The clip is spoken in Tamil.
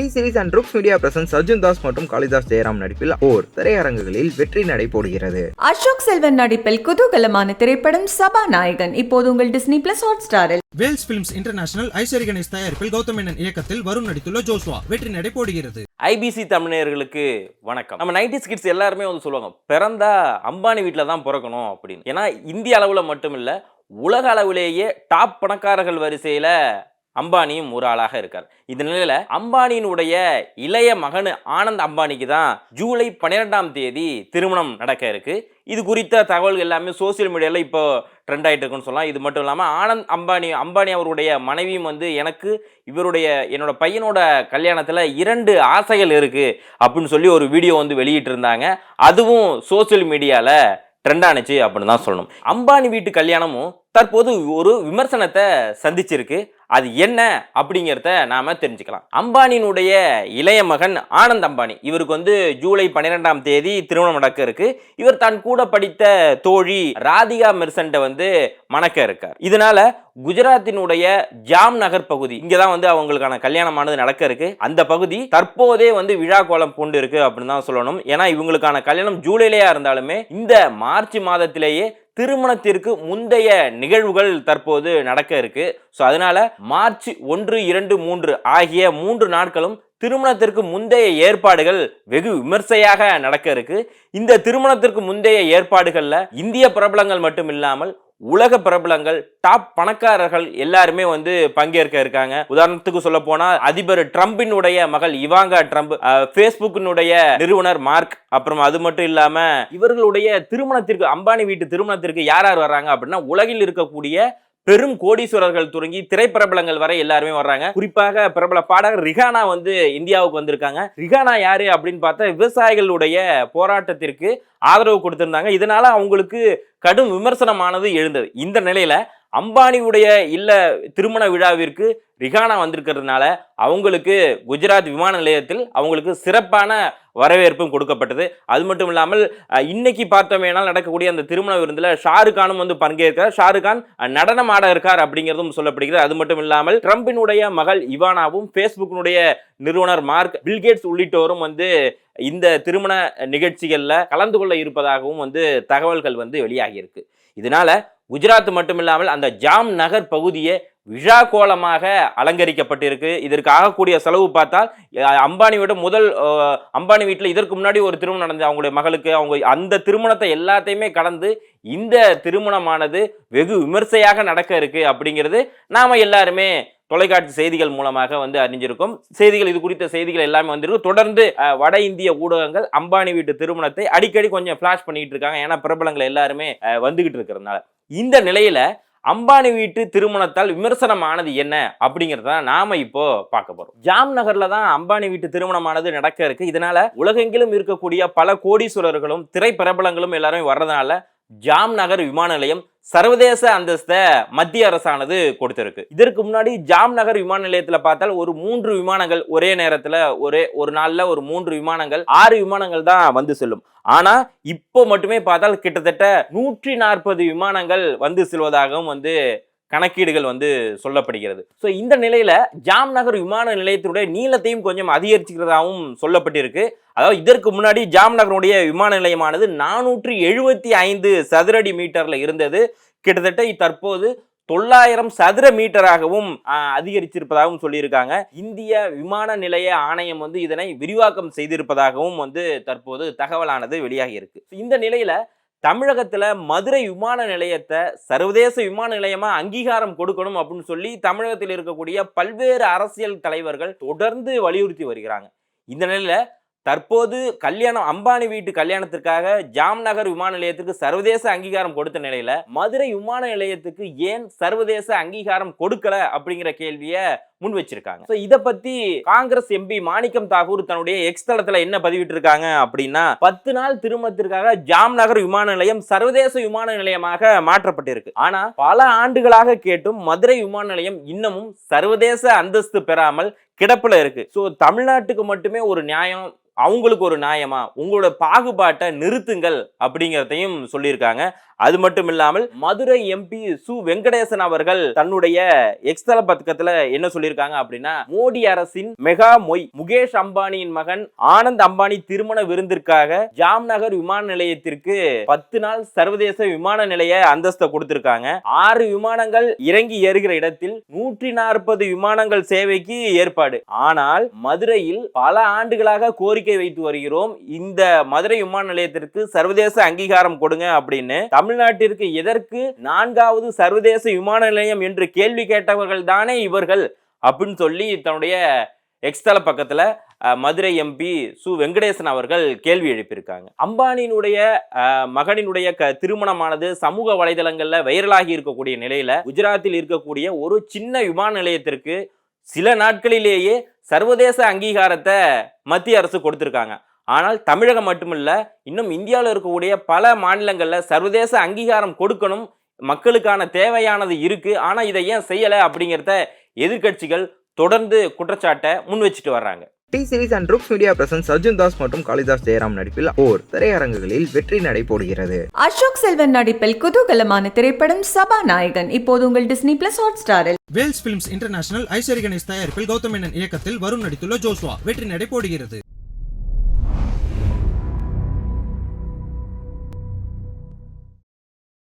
T Series and Rux Media presents Arjun Das மற்றும் காளிதாஸ் ஜெயராம் நடிப்பில் ஓர் திரையரங்குகளில் வெற்றி நடை போடுகிறது அசோக் செல்வன் நடிப்பில் குதூகலமான திரைப்படம் சபாநாயகன் இப்போது உங்கள் டிஸ்னி பிளஸ் ஹாட் ஸ்டாரில் Wales films international Ishari Ganesh தயாரிப்பில் கௌதம் மேனன் இயக்கத்தில் வருண் நடித்துள்ள ஜோஸ்வா வெற்றி நடை போடுகிறது ஐபிசி தமிழர்களுக்கு வணக்கம். நம்ம நைன்டிஸ் கிட்ஸ் எல்லாருமே வந்து சொல்லுவாங்க பிறந்தா அம்பானி வீட்டில் தான் பிறக்கணும் அப்படின்னு. ஏன்னா இந்திய அளவில் மட்டும் இல்லை உலக அளவிலேயே டாப் பணக்காரர்கள் வரிசையில் அம்பானியும் ஒரு ஆளாக இருக்கார். இந்த நிலையில அம்பானியினுடைய இளைய மகன் ஆனந்த் அம்பானிக்கு தான் ஜூலை பன்னிரெண்டாம் தேதி திருமணம் நடக்க இருக்கு. இது குறித்த தகவல்கள் எல்லாமே சோசியல் மீடியாவில் இப்போ ட்ரெண்ட் ஆகிட்டு இருக்குன்னு சொல்லலாம். இது மட்டும் இல்லாமல் ஆனந்த் அம்பானி அம்பானி அவருடைய மனைவியும் வந்து எனக்கு இவருடைய என்னோட பையனோட கல்யாணத்தில் இரண்டு ஆசைகள் இருக்குது அப்படின்னு சொல்லி ஒரு வீடியோ வந்து வெளியிட்டு இருந்தாங்க அதுவும் சோசியல் மீடியாவில் ட்ரெண்ட் ஆனுச்சு அப்படின்னு தான் சொல்லணும். அம்பானி வீட்டு கல்யாணமும் தற்போது ஒரு விமர்சனத்தை சந்திச்சிருக்கு. அது என்ன அப்படிங்கிறத நாம தெரிஞ்சுக்கலாம். அம்பானியினுடைய இளைய மகன் ஆனந்த் அம்பானி. இவருக்கு வந்து ஜூலை பன்னிரெண்டாம் தேதி திருமணம் நடக்க இருக்கு. இவர் தான் கூட படித்த தோழி ராதிகா மெர்சன்ட்டை வந்து மணக்க இருக்கார். இதனால குஜராத்தினுடைய ஜாம் நகர் பகுதி இங்கே தான் வந்து அவங்களுக்கான கல்யாணமானது நடக்க இருக்கு. அந்த பகுதி தற்போதே வந்து விழா கோலம் பூண்டு இருக்கு அப்படின்னு தான் சொல்லணும். ஏன்னா இவங்களுக்கான கல்யாணம் ஜூலையிலேயா இருந்தாலுமே இந்த மார்ச் மாதத்திலேயே திருமணத்திற்கு முந்தைய நிகழ்வுகள் தற்போது நடக்க இருக்கு. ஸோ அதனால மார்ச் ஒன்று இரண்டு மூன்று ஆகிய மூன்று நாட்களும் திருமணத்திற்கு முந்தைய ஏற்பாடுகள் வெகு விமர்சையாக நடக்க இருக்கு. இந்த திருமணத்திற்கு முந்தைய ஏற்பாடுகளில் இந்திய பிரபலங்கள் மட்டும் இல்லாமல் உலக பிரபலங்கள் டாப் பணக்காரர்கள் எல்லாருமே வந்து பங்கேற்க இருக்காங்க. உதாரணத்துக்கு சொல்ல போனா அதிபர் ட்ரம்பினுடைய மகள் இவாங்கா ட்ரம்ப் ஃபேஸ்புக்கினுடைய நிறுவனர் மார்க். அப்புறம் அது மட்டும் இல்லாம இவர்களுடைய திருமணத்திற்கு அம்பானி வீட்டு திருமணத்திற்கு யார் யார் வர்றாங்க அப்படின்னா உலகில் இருக்கக்கூடிய பெரும் கோடீஸ்வரர்கள் தொடங்கி திரைப்பிரபலங்கள் வரை எல்லாருமே வர்றாங்க. குறிப்பாக பிரபல பாடகர் ரிகானா வந்து இந்தியாவுக்கு வந்திருக்காங்க. ரிகானா யாரு அப்படின்னு பார்த்தா விவசாயிகளுடைய போராட்டத்திற்கு ஆதரவு கொடுத்திருந்தாங்க. இதனால அவங்களுக்கு கடும் விமர்சனமானது எழுந்தது. இந்த நிலையில அம்பானியுடைய இல்ல திருமண விழாவிற்கு ரிகானா வந்திருக்கிறதுனால அவங்களுக்கு குஜராத் விமான நிலையத்தில் அவங்களுக்கு சிறப்பான வரவேற்பும் கொடுக்கப்பட்டது. அது மட்டும் இல்லாமல் இன்னைக்கு பார்த்தோமேனால் நடக்கக்கூடிய அந்த திருமண விருந்தில் ஷாருக்கானும் வந்து பங்கேற்கிறார். ஷாருக்கான் நடனம் ஆட இருக்கார் அப்படிங்கிறதும் சொல்லப்படுகிறது. அது மட்டும் இல்லாமல் ட்ரம்பினுடைய மகள் இவானாவும் ஃபேஸ்புக்கினுடைய நிறுவனர் மார்க் பில்கேட்ஸ் உள்ளிட்டோரும் வந்து இந்த திருமண நிகழ்ச்சிகளில் கலந்து கொள்ள இருப்பதாகவும் வந்து தகவல்கள் வந்து வெளியாகியிருக்கு. இதனால குஜராத் மட்டுமில்லாமல் அந்த ஜாம் நகர் பகுதியே விழா கோலமாக அலங்கரிக்கப்பட்டிருக்கு. இதற்கு ஆகக்கூடிய செலவு பார்த்தால் அம்பானி விட முதல் அம்பானி வீட்டில் இதற்கு முன்னாடி ஒரு திருமணம் நடந்தது. அவங்களுடைய மகளுக்கு அவங்க அந்த திருமணத்தை எல்லாத்தையுமே கடந்து இந்த திருமணமானது வெகு விமர்சையாக நடக்க இருக்கு அப்படிங்கிறது நாம் எல்லாருமே தொலைக்காட்சி செய்திகள் மூலமாக வந்து அறிஞ்சிருக்கும். செய்திகள் இது குறித்த செய்திகள் எல்லாமே வந்திருக்கும். தொடர்ந்து வட இந்திய ஊடகங்கள் அம்பானி வீட்டு திருமணத்தை அடிக்கடி கொஞ்சம் ஃப்ளாஷ் பண்ணிக்கிட்டு இருக்காங்க. ஏன்னா பிரபலங்கள் எல்லாருமே வந்துகிட்டு இருக்கிறதுனால. இந்த நிலையில அம்பானி வீட்டு திருமணத்தால் விமர்சனமானது என்ன அப்படிங்கிறத நாம இப்போ பார்க்க போறோம். ஜாம் நகர்ல தான் அம்பானி வீட்டு திருமணமானது நடக்க இருக்கு. இதனால உலகெங்கிலும் இருக்கக்கூடிய பல கோடீஸ்வரர்களும் திரைப்பிரபலங்களும் எல்லாருமே வர்றதுனால ஜாம் நகர் விமான நிலையம் சர்வதேச அந்தஸ்தை மத்திய அரசானது கொடுத்திருக்கு. இதற்கு முன்னாடி ஜாம் நகர் விமான நிலையத்தில் பார்த்தால் ஒரு மூன்று விமானங்கள் ஒரே நேரத்தில் ஒரே ஒரு நாளில் ஒரு மூன்று விமானங்கள் ஆறு விமானங்கள் தான் வந்து செல்லும். ஆனால் இப்போ மட்டுமே பார்த்தால் கிட்டத்தட்ட நூற்றி நாற்பது விமானங்கள் வந்து செல்வதாகவும் வந்து கணக்கீடுகள் வந்து சொல்லப்படுகிறது. ஸோ இந்த நிலையில ஜாம் நகர் விமான நிலையத்தினுடைய நீளத்தையும் கொஞ்சம் அதிகரிச்சுக்கிறதாகவும் சொல்லப்பட்டிருக்கு. அதாவது இதற்கு முன்னாடி ஜாம் நகருடைய விமான நிலையமானது நானூற்றி எழுபத்தி ஐந்து சதுரடி மீட்டர்ல இருந்தது. கிட்டத்தட்ட தற்போது தொள்ளாயிரம் சதுர மீட்டராகவும் அதிகரிச்சிருப்பதாகவும் சொல்லியிருக்காங்க. இந்திய விமான நிலைய ஆணையம் வந்து இதனை விரிவாக்கம் செய்திருப்பதாகவும் வந்து தற்போது தகவலானது வெளியாகி இருக்கு இந்த நிலையில தமிழகத்தில் மதுரை விமான நிலையத்தை சர்வதேச விமான நிலையமாக அங்கீகாரம் கொடுக்கணும் அப்படின்னு சொல்லி தமிழகத்தில் இருக்கக்கூடிய பல்வேறு அரசியல் தலைவர்கள் தொடர்ந்து வலியுறுத்தி வருகிறாங்க. இந்த நிலையில் தற்போது கல்யாணம் அம்பானி வீட்டு கல்யாணத்திற்காக ஜாம்நகர் விமான நிலையத்துக்கு சர்வதேச அங்கீகாரம் கொடுத்த நிலையில மதுரை விமான நிலையத்துக்கு ஏன் சர்வதேச அங்கீகாரம் கொடுக்கல அப்படிங்கிற கேள்வியை முன் வச்சிருக்காங்க. ஸோ இதை பத்தி காங்கிரஸ் எம்பி மாணிக்கம் தாகூர் தன்னுடைய எக்ஸ் தளத்துல என்ன பதிவிட்டிருக்காங்க அப்படின்னா பத்து நாள் திருமணத்திற்காக ஜாம்நகர் விமான நிலையம் சர்வதேச விமான நிலையமாக மாற்றப்பட்டிருக்கு. ஆனா பல ஆண்டுகளாக கேட்டும் மதுரை விமான நிலையம் இன்னமும் சர்வதேச அந்தஸ்து பெறாமல் கிடப்பில் இருக்கு. ஸோ தமிழ்நாட்டுக்கு மட்டுமே ஒரு நியாயம் அவங்களுக்கு ஒரு நியாயமா? உங்களோட பாகுபாட்டை நிறுத்துங்கள் அப்படிங்கிறதையும் சொல்லியிருக்காங்க. அது மட்டும் இல்லாமல் மதுரை எம்பி சு வெங்கடேசன் அவர்கள் தன்னுடைய எக்ஸ்தல பக்கத்துல என்ன சொல்லியிருக்காங்க அப்படின்னா மோடி அரசின் மெகா மொய் முகேஷ் அம்பானியின் மகன் ஆனந்த் அம்பானி திருமண விருந்திற்காக ஜாம்நகர் விமான நிலையத்திற்கு பத்து நாள் சர்வதேச விமான நிலைய அந்தஸ்தை கொடுத்திருக்காங்க. ஆறு விமானங்கள் இறங்கி ஏறுகிற இடத்தில் நூற்றி நாற்பது விமானங்கள் சேவைக்கு ஏற்பாடு. ஆனால் மதுரையில் பல ஆண்டுகளாக கோரிக்கை வைத்து வருகிறோம். இந்த மதுரை விமான நிலையத்திற்கு சர்வதேச அங்கீகாரம் கொடுங்க அப்படின்னு தமிழ்நாட்டிற்கு எதற்கு நான்காவது சர்வதேச விமான நிலையம் என்று கேள்வி கேட்டவர்கள் தானே இவர்கள் அப்படின்னு சொல்லி தன்னுடைய எக்ஸ்தல பக்கத்தில் மதுரை எம்பி சு. வெங்கடேசன் அவர்கள் கேள்வி எழுப்பியிருக்காங்க. அம்பானியினுடைய மகனினுடைய க திருமணமானது சமூக வலைதளங்களில் வைரலாகி இருக்கக்கூடிய நிலையில் குஜராத்தில் இருக்கக்கூடிய ஒரு சின்ன விமான நிலையத்திற்கு சில நாட்களிலேயே சர்வதேச அங்கீகாரத்தை மத்திய அரசு கொடுத்துருக்காங்க. ஆனால் தமிழகம் மட்டுமில்ல இன்னும் இந்தியாவில் இருக்கக்கூடிய பல மாநிலங்களில் சர்வதேச அங்கீகாரம் கொடுக்கணும் மக்களுக்கான தேவையானது இருக்குது ஆனால் இதை ஏன் செய்யலை அப்படிங்கிறத எதிர்க்கட்சிகள் தொடர்ந்து குற்றச்சாட்டை முன் வச்சுட்டு வர்றாங்க. T Series and Rux Media presents Arjun Das மற்றும் காளிதாஸ் ஜெயராம் நடிப்பில் ஓர் திரையரங்குகளில் வெற்றி நடை போடுகிறது அசோக் செல்வன் நடிப்பில் குதூகலமான திரைப்படம் சபாநாயகன். இப்போது உங்கள் டிஸ்னி பிளஸ் ஹாட் ஸ்டாரில் Wales films international Ishari Ganesh தயாரிப்பில் கௌதம் மேனன் இயக்கத்தில் வருண் நடித்துள்ள ஜோஷ்வா வெற்றி நடை போடுகிறது